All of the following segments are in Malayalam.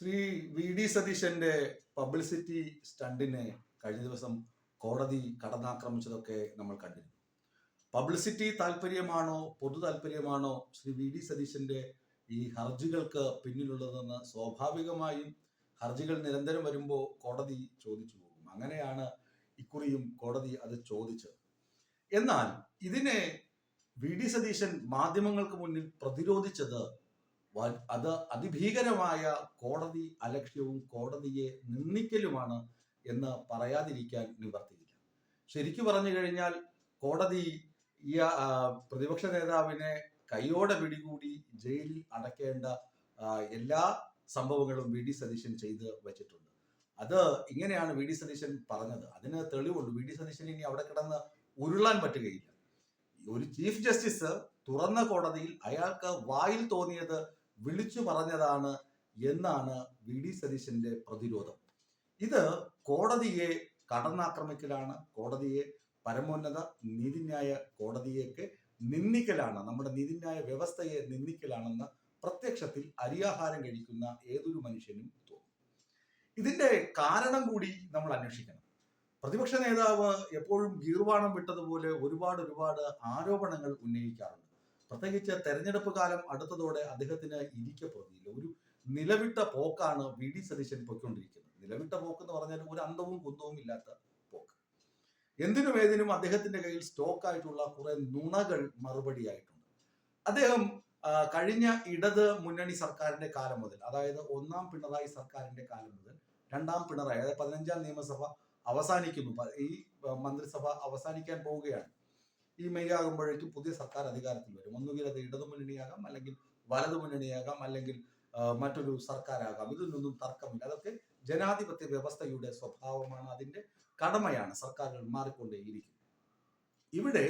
ശ്രീ വി ഡി സതീശന്റെ പബ്ലിസിറ്റി സ്റ്റണ്ടിനെ കഴിഞ്ഞ ദിവസം കോടതി കടന്നാക്രമിച്ചതൊക്കെ നമ്മൾ കണ്ടിരുന്നു. പബ്ലിസിറ്റി താല്പര്യമാണോ പൊതു താല്പര്യമാണോ ശ്രീ വി ഡി സതീശന്റെ ഈ ഹർജികൾക്ക് പിന്നിലുള്ളതെന്ന് സ്വാഭാവികമായും ഹർജികൾ നിരന്തരം വരുമ്പോൾ കോടതി ചോദിച്ചു പോകും. അങ്ങനെയാണ് ഇക്കുറിയും കോടതി അത് ചോദിച്ചത്. എന്നാൽ ഇതിനെ വി ഡി സതീശൻ മാധ്യമങ്ങൾക്ക് മുന്നിൽ പ്രതിരോധിച്ചത് അത് അതിഭീകരമായ കോടതി അലക്ഷ്യവും കോടതിയെ നിന്ദിക്കലുമാണ് എന്ന് പറയാതിരിക്കാൻ നിവർത്തിയില്ല. ശരിക്കു പറഞ്ഞു കഴിഞ്ഞാൽ കോടതി ഈ പ്രതിപക്ഷ നേതാവിനെ കൈയോടെ പിടികൂടി ജയിലിൽ അടക്കേണ്ട എല്ലാ സംഭവങ്ങളും വി. ഡി. സതീശൻ ചെയ്ത് വെച്ചിട്ടുണ്ട്. അത് ഇങ്ങനെയാണ് വി. ഡി. സതീശൻ പറഞ്ഞത്. അതിന് തെളിവുണ്ട്. വി. ഡി. സതീശൻ ഇനി അവിടെ കിടന്ന് ഉരുളാൻ പറ്റുകയില്ല. ഒരു ചീഫ് ജസ്റ്റിസ് തുറന്ന കോടതിയിൽ അയാൾക്ക് വായിൽ തോന്നിയത് വിളിച്ചു പറഞ്ഞതാണ് എന്നാണ് വി ഡി സതീശന്റെ പ്രതിരോധം. ഇത് കോടതിയെ കടന്നാക്രമിക്കലാണ് കോടതിയെ പരമോന്നത നീതിന്യായ കോടതിയൊക്കെ നിന്ദിക്കലാണ് നമ്മുടെ നീതിന്യായ വ്യവസ്ഥയെ നിന്ദിക്കലാണെന്ന് പ്രത്യക്ഷത്തിൽ അരിയാഹാരം കഴിക്കുന്ന ഏതൊരു മനുഷ്യനും തോന്നും. ഇതിന്റെ കാരണം കൂടി നമ്മൾ അന്വേഷിക്കണം. പ്രതിപക്ഷ നേതാവ് എപ്പോഴും ഗീർവാണം വിട്ടതുപോലെ ഒരുപാട് ഒരുപാട് ആരോപണങ്ങൾ ഉന്നയിക്കാറുണ്ട്. പ്രത്യേകിച്ച് തെരഞ്ഞെടുപ്പ് കാലം അടുത്തതോടെ അദ്ദേഹത്തിന് ഇരിക്കപ്പെടുന്നില്ല ഒരു നിലവിട്ട പോക്കാണ് വി. ഡി. സതീശൻ പൊയ്ക്കൊണ്ടിരിക്കുന്നത്. നിലവിട്ട പോക്ക് എന്ന് പറഞ്ഞാൽ ഒരു അന്തവും കുന്തവും ഇല്ലാത്ത പോക്ക്. എന്തിനും ഏതിനും അദ്ദേഹത്തിന്റെ കയ്യിൽ സ്റ്റോക്ക് ആയിട്ടുള്ള കുറെ നുണകൾ മറുപടിയായിട്ടുണ്ട് അദ്ദേഹം കഴിഞ്ഞ ഇടത് മുന്നണി സർക്കാരിന്റെ കാലം മുതൽ അതായത് ഒന്നാം പിണറായി സർക്കാരിന്റെ കാലം മുതൽ രണ്ടാം പിണറായി അതായത് പതിനഞ്ചാം നിയമസഭ അവസാനിക്കുന്നു. ഈ മന്ത്രിസഭ അവസാനിക്കാൻ പോവുകയാണ്. ഈ മെയ് ആകുമ്പോഴേക്കും പുതിയ സർക്കാർ അധികാരത്തിൽ വരും. ഒന്നുകിൽ അത് ഇടതു മുന്നണിയാകാം അല്ലെങ്കിൽ വലതു മുന്നണിയാകാം അല്ലെങ്കിൽ മറ്റൊരു സർക്കാരാകാം. ഇതിനൊന്നും തർക്കമില്ല. അതൊക്കെ ജനാധിപത്യ വ്യവസ്ഥയുടെ സ്വഭാവമാണ് അതിന്റെ കടമയാണ് സർക്കാരുകൾ മാറിക്കൊണ്ടേയിരിക്കും ഇവിടെ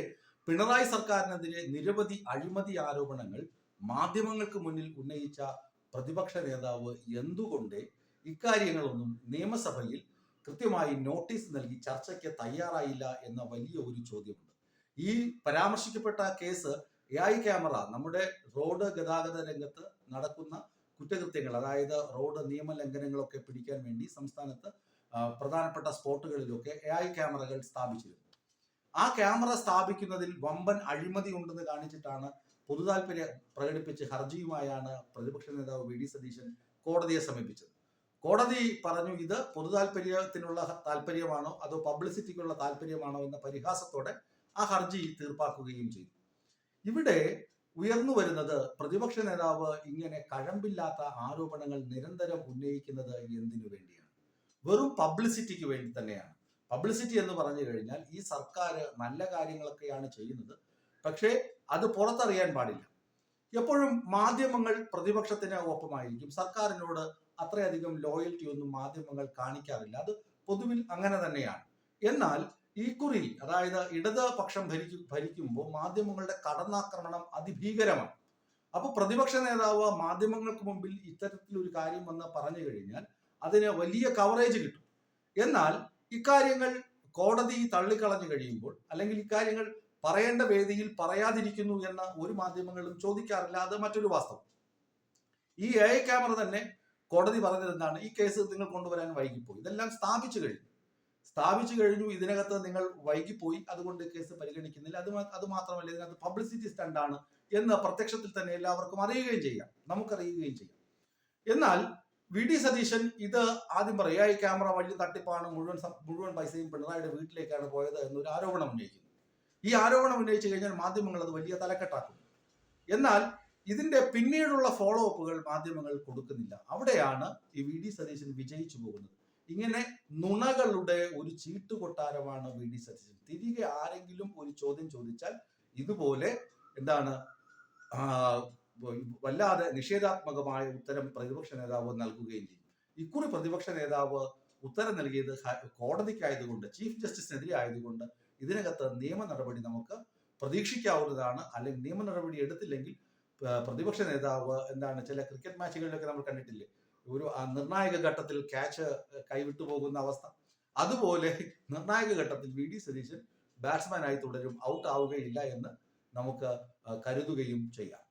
പിണറായി സർക്കാരിനെതിരെ നിരവധി അഴിമതി ആരോപണങ്ങൾ മാധ്യമങ്ങൾക്ക് മുന്നിൽ ഉന്നയിച്ച പ്രതിപക്ഷ നേതാവ് എന്തുകൊണ്ട് ഇക്കാര്യങ്ങളൊന്നും നിയമസഭയിൽ കൃത്യമായി നോട്ടീസ് നൽകി ചർച്ചയ്ക്ക് തയ്യാറായില്ല എന്ന വലിയ ഒരു ചോദ്യമുണ്ട്. ഈ പരാമർശിക്കപ്പെട്ട കേസ് എ ഐ ക്യാമറ നമ്മുടെ റോഡ് ഗതാഗത രംഗത്ത് നടക്കുന്ന കുറ്റകൃത്യങ്ങൾ അതായത് റോഡ് നിയമലംഘനങ്ങളൊക്കെ പിടിക്കാൻ വേണ്ടി സംസ്ഥാനത്ത് പ്രധാനപ്പെട്ട സ്പോട്ടുകളിലൊക്കെ എ ഐ ക്യാമറകൾ സ്ഥാപിച്ചിരുന്നു. ആ ക്യാമറ സ്ഥാപിക്കുന്നതിൽ വമ്പൻ അഴിമതി ഉണ്ടെന്ന് കാണിച്ചിട്ടാണ് പൊതുതാൽപര്യം പ്രകടിപ്പിച്ച് ഹർജിയുമായാണ് പ്രതിപക്ഷ നേതാവ് വി. ഡി. സതീശൻ കോടതിയെ സമീപിച്ചത്. കോടതി പറഞ്ഞു ഇത് പൊതുതാൽപര്യത്തിനുള്ള താല്പര്യമാണോ അതോ പബ്ലിസിറ്റിക്കുള്ള താല്പര്യമാണോ എന്ന പരിഹാസത്തോടെ ആ ഹർജി തീർപ്പാക്കുകയും ചെയ്തു. ഇവിടെ ഉയർന്നു വരുന്നത് പ്രതിപക്ഷ നേതാവ് ഇങ്ങനെ കഴമ്പില്ലാത്ത ആരോപണങ്ങൾ നിരന്തരം ഉന്നയിക്കുന്നത് എന്തിനു വേണ്ടിയാണ്? വെറും പബ്ലിസിറ്റിക്ക് വേണ്ടി തന്നെയാണ്. പബ്ലിസിറ്റി എന്ന് പറഞ്ഞു കഴിഞ്ഞാൽ ഈ സർക്കാർ നല്ല കാര്യങ്ങളൊക്കെയാണ് ചെയ്യുന്നത്. പക്ഷേ അത് പുറത്തറിയാൻ പാടില്ല. എപ്പോഴും മാധ്യമങ്ങൾ പ്രതിപക്ഷത്തിന് ഒപ്പമായിരിക്കും. സർക്കാരിനോട് അത്രയധികം ലോയൽറ്റി ഒന്നും മാധ്യമങ്ങൾ കാണിക്കാറില്ല. അത് പൊതുവിൽ അങ്ങനെ തന്നെയാണ്. എന്നാൽ ഈ കുറി അതായത് ഇടത് പക്ഷം ഭരിക്കും ഭരിക്കുമ്പോൾ മാധ്യമങ്ങളുടെ കടന്നാക്രമണം അതിഭീകരമാണ്. അപ്പൊ പ്രതിപക്ഷ നേതാവ് മാധ്യമങ്ങൾക്ക് മുമ്പിൽ ഇത്തരത്തിൽ ഒരു കാര്യം വന്ന് പറഞ്ഞു കഴിഞ്ഞാൽ അതിന് വലിയ കവറേജ് കിട്ടും. എന്നാൽ ഇക്കാര്യങ്ങൾ കോടതി തള്ളിക്കളഞ്ഞു കഴിയുമ്പോൾ അല്ലെങ്കിൽ ഇക്കാര്യങ്ങൾ പറയേണ്ട വേദിയിൽ പറയാതിരിക്കുന്നു എന്ന ഒരു മാധ്യമങ്ങളും ചോദിക്കാറില്ല. അത് മറ്റൊരു വാസ്തവം. ഈ എ ക്യാമറ തന്നെ കോടതി പറഞ്ഞത് ഈ കേസ് നിങ്ങൾ കൊണ്ടുവരാൻ വൈകിപ്പോയി. ഇതെല്ലാം സ്ഥാപിച്ചു കഴിഞ്ഞു. സ്ഥാപിച്ചു കഴിഞ്ഞു ഇതിനകത്ത് നിങ്ങൾ വൈകിപ്പോയി അതുകൊണ്ട് കേസ് പരിഗണിക്കുന്നില്ല. അത് അത് മാത്രമല്ല ഇതിനകത്ത് പബ്ലിസിറ്റി സ്റ്റണ്ടാണ് എന്ന് പ്രത്യക്ഷത്തിൽ തന്നെ എല്ലാവർക്കും അറിയുകയും ചെയ്യാം. നമുക്കറിയുകയും ചെയ്യാം. എന്നാൽ വി ഡി സതീശൻ ഇത് ആദ്യം പറയുക ഈ ക്യാമറ വലിയ തട്ടിപ്പാണ് മുഴുവൻ മുഴുവൻ പൈസയും പിണറായിയുടെ വീട്ടിലേക്കാണ് പോയത് എന്നൊരു ആരോപണം ഉന്നയിക്കുന്നു. ഈ ആരോപണം ഉന്നയിച്ചു കഴിഞ്ഞാൽ മാധ്യമങ്ങൾ അത് വലിയ തലക്കെട്ടാക്കും എന്നാൽ ഇതിന്റെ പിന്നീടുള്ള ഫോളോ അപ്പുകൾ മാധ്യമങ്ങൾ കൊടുക്കുന്നില്ല. അവിടെയാണ് ഈ വി ഡി സതീശൻ വിജയിച്ചു പോകുന്നത്. ഇങ്ങനെ നുണകളുടെ ഒരു ചീട്ടുകൊട്ടാരമാണ് വി ഡി സതീശൻ. തിരികെ ആരെങ്കിലും ഒരു ചോദ്യം ചോദിച്ചാൽ ഇതുപോലെ എന്താണ് വല്ലാതെ നിഷേധാത്മകമായ ഉത്തരം പ്രതിപക്ഷ നേതാവ് നൽകുകയും ചെയ്യും. ഇക്കുറി പ്രതിപക്ഷ നേതാവ് ഉത്തരം നൽകിയത് കോടതിക്കായതുകൊണ്ട് ചീഫ് ജസ്റ്റിസിനെതിരെ ആയതുകൊണ്ട് ഇതിനകത്ത് നിയമ നടപടി നമുക്ക് പ്രതീക്ഷിക്കാവുന്നതാണ്. അല്ലെങ്കിൽ നിയമ നടപടി എടുത്തില്ലെങ്കിൽ പ്രതിപക്ഷ നേതാവ് എന്താണ് ചില ക്രിക്കറ്റ് മാച്ചുകളിലൊക്കെ നമ്മൾ കണ്ടിട്ടില്ലേ? ഒരു നിർണായക ഘട്ടത്തിൽ ക്യാച്ച് കൈവിട്ടു പോകുന്ന അവസ്ഥ. അതുപോലെ നിർണായക ഘട്ടത്തിൽ വി ഡി സതീശൻ ബാറ്റ്സ്മാനായി തുടരും ഔട്ട് ആവുകയില്ല എന്ന് നമുക്ക് കരുതുകയും ചെയ്യാം.